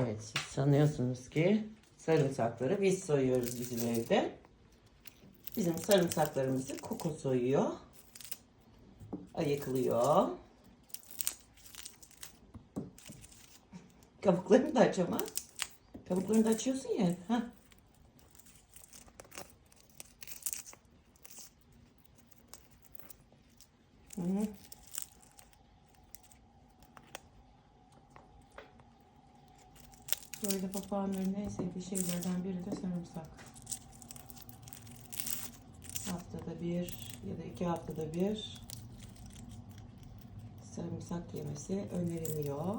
Evet siz sanıyorsunuz ki sarımsakları biz soyuyoruz bizim evde. Bizim sarımsaklarımızı Koko soyuyor. Ayıklıyor. Kabuklarını da aç ama. Kabuklarını da açıyorsun ya. Heh. Hı hı. Böyle papağanların en sevdiği şeylerden biri de sarımsak. Haftada bir ya da iki haftada bir sarımsak yemesi öneriliyor.